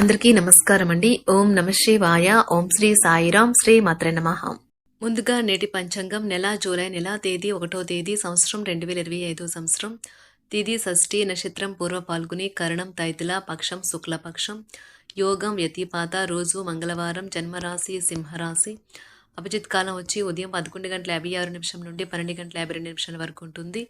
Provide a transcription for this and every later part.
అందరికీ నమస్కారం అండి. ఓం నమ శివాయ. ఓం శ్రీ సాయిరాం శ్రీ మాత్రే నమ. ముందుగా నేటి పంచాంగం నెల జూలై నెల తేదీ ఒకటో తేదీ సంవత్సరం రెండు వేల ఇరవై ఐదో సంవత్సరం. తిథి షష్ఠి నక్షత్రం పూర్వ పాల్గొని కరణం తైతుల పక్షం శుక్లపక్షం యోగం వ్యతిపాత రోజు మంగళవారం జన్మరాశి సింహరాశి. అభిజిత్ కాలం వచ్చి ఉదయం పదకొండు గంటల యాభై ఆరు నిమిషం నుండి పన్నెండు గంటల యాభై రెండు నిమిషాల వరకు ఉంటుంది.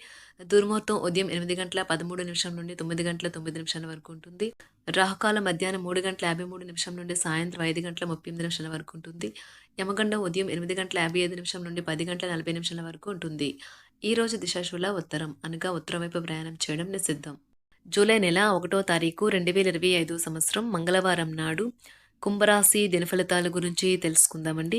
దుర్ముహూర్తం ఉదయం ఎనిమిది గంటల పదమూడు నిమిషం నుండి తొమ్మిది గంటల తొమ్మిది నిమిషాల వరకు ఉంటుంది. రాహుకాలం మధ్యాహ్నం మూడు గంటల యాభై మూడు నిమిషం నుండి సాయంత్రం ఐదు గంటల ముప్పై ఎనిమిది నిమిషాల వరకు ఉంటుంది. యమగండం ఉదయం ఎనిమిది గంటల యాభై ఐదు నిమిషం నుండి పది గంటల నలభై నిమిషాల వరకు ఉంటుంది. ఈ రోజు దిశాశూల ఉత్తరం అనగా ఉత్తరం వైపు ప్రయాణం చేయడం నిషిద్ధం. జూలై నెల ఒకటో తారీఖు రెండు వేల ఇరవై ఐదు సంవత్సరం మంగళవారం నాడు కుంభరాశి దినఫలితాల గురించి తెలుసుకుందామండి.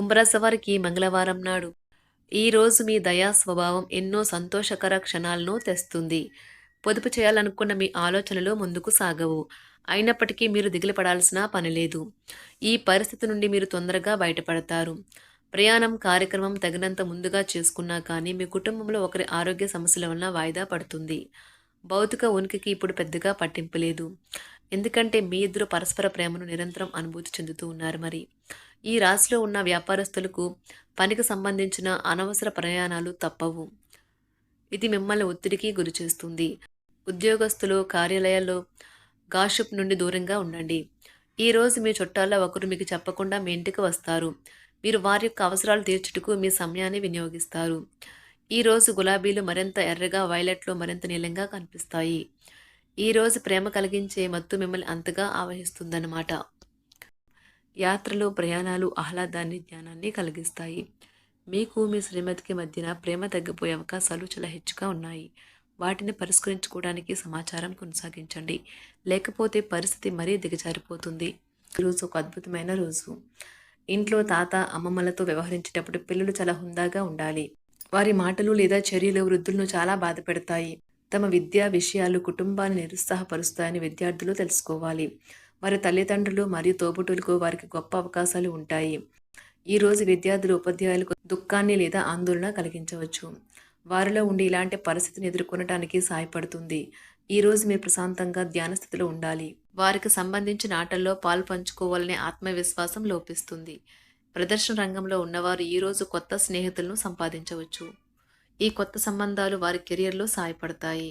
కుంభరాశి వారికి మంగళవారం నాడు. ఈ రోజు మీ దయా స్వభావం ఎన్నో సంతోషకర క్షణాలను తెస్తుంది. పొదుపు చేయాలనుకున్న మీ ఆలోచనలు ముందుకు సాగవు. అయినప్పటికీ మీరు దిగులు పడాల్సిన పని లేదు. ఈ పరిస్థితి నుండి మీరు తొందరగా బయటపడతారు. ప్రయాణం కార్యక్రమం తగినంత ముందుగా చేసుకున్నా కానీ మీ కుటుంబంలో ఒకరి ఆరోగ్య సమస్యల వలన వాయిదా పడుతుంది. భౌతిక ఉనికికి ఇప్పుడు పెద్దగా పట్టింపు లేదు. ఎందుకంటే మీ ఇద్దరు పరస్పర ప్రేమను నిరంతరం అనుభూతి చెందుతూ ఉన్నారు మరి. ఈ రాశిలో ఉన్న వ్యాపారస్తులకు పనికి సంబంధించిన అనవసర ప్రయాణాలు తప్పవు. ఇది మిమ్మల్ని ఒత్తిడికి గురిచేస్తుంది ఉద్యోగస్తులు కార్యాలయాల్లో గాషిప్ నుండి దూరంగా ఉండండి. ఈ రోజు మీ చుట్టాల్లో ఒకరు మీకు చెప్పకుండా మీ ఇంటికి వస్తారు. మీరు వారి యొక్క అవసరాలు తీర్చుటకు మీ సమయాన్ని వినియోగిస్తారు. ఈ రోజు గులాబీలు మరింత ఎర్రగా వైలెట్లో మరింత నీలంగా కనిపిస్తాయి. ఈ రోజు ప్రేమ కలిగించే మత్తు మిమ్మల్ని అంతగా ఆవహిస్తుందన్నమాట. యాత్రలు ప్రయాణాలు ఆహ్లాదాన్ని జ్ఞానాన్ని కలిగిస్తాయి. మీకు మీ శ్రీమతికి మధ్యన ప్రేమ తగ్గిపోయే అవకాశాలు చాలా హెచ్చుగా ఉన్నాయి. వాటిని పరిష్కరించుకోవడానికి సమాచారం కొనసాగించండి. లేకపోతే పరిస్థితి మరీ దిగజారిపోతుంది. ఈరోజు ఒక అద్భుతమైన రోజు. ఇంట్లో తాత అమ్మమ్మలతో వ్యవహరించేటప్పుడు పిల్లలు చాలా హుందాగా ఉండాలి. వారి మాటలు లేదా చర్యలు వృద్ధులను చాలా బాధ పెడతాయి. తమ విద్యా విషయాలు కుటుంబాన్ని నిరుత్సాహపరుస్తాయని విద్యార్థులు తెలుసుకోవాలి. వారి తల్లిదండ్రులు మరియు తోబుటులకు వారికి గొప్ప అవకాశాలు ఉంటాయి. ఈ రోజు విద్యార్థులు ఉపాధ్యాయులకు దుఃఖాన్ని లేదా ఆందోళన కలిగించవచ్చు. వారిలో ఉండి ఇలాంటి పరిస్థితిని ఎదుర్కొనడానికి సహాయపడుతుంది. ఈ రోజు మీరు ప్రశాంతంగా ధ్యాన స్థితిలో ఉండాలి. వారికి సంబంధించిన ఆటల్లో పాలు పంచుకోవాలనే ఆత్మవిశ్వాసం లోపిస్తుంది. ప్రదర్శన రంగంలో ఉన్నవారు ఈరోజు కొత్త స్నేహితులను సంపాదించవచ్చు. ఈ కొత్త సంబంధాలు వారి కెరియర్లో సహాయపడతాయి.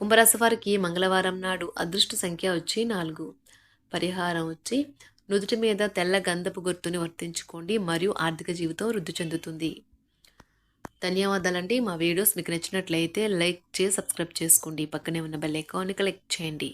కుంభరాశి వారికి మంగళవారం నాడు అదృష్ట సంఖ్య వచ్చి నాలుగు. పరిహారం వచ్చి నుదుటి మీద తెల్ల గంధపు గుర్తుని వర్తించుకోండి మరియు ఆర్థిక జీవితం వృద్ధి చెందుతుంది. ధన్యవాదాలండి. మా వీడియోస్ మీకు నచ్చినట్లయితే లైక్ చేసి సబ్స్క్రైబ్ చేసుకోండి. పక్కనే ఉన్న బెల్ ఐకాన్ని క్లిక్ చేయండి.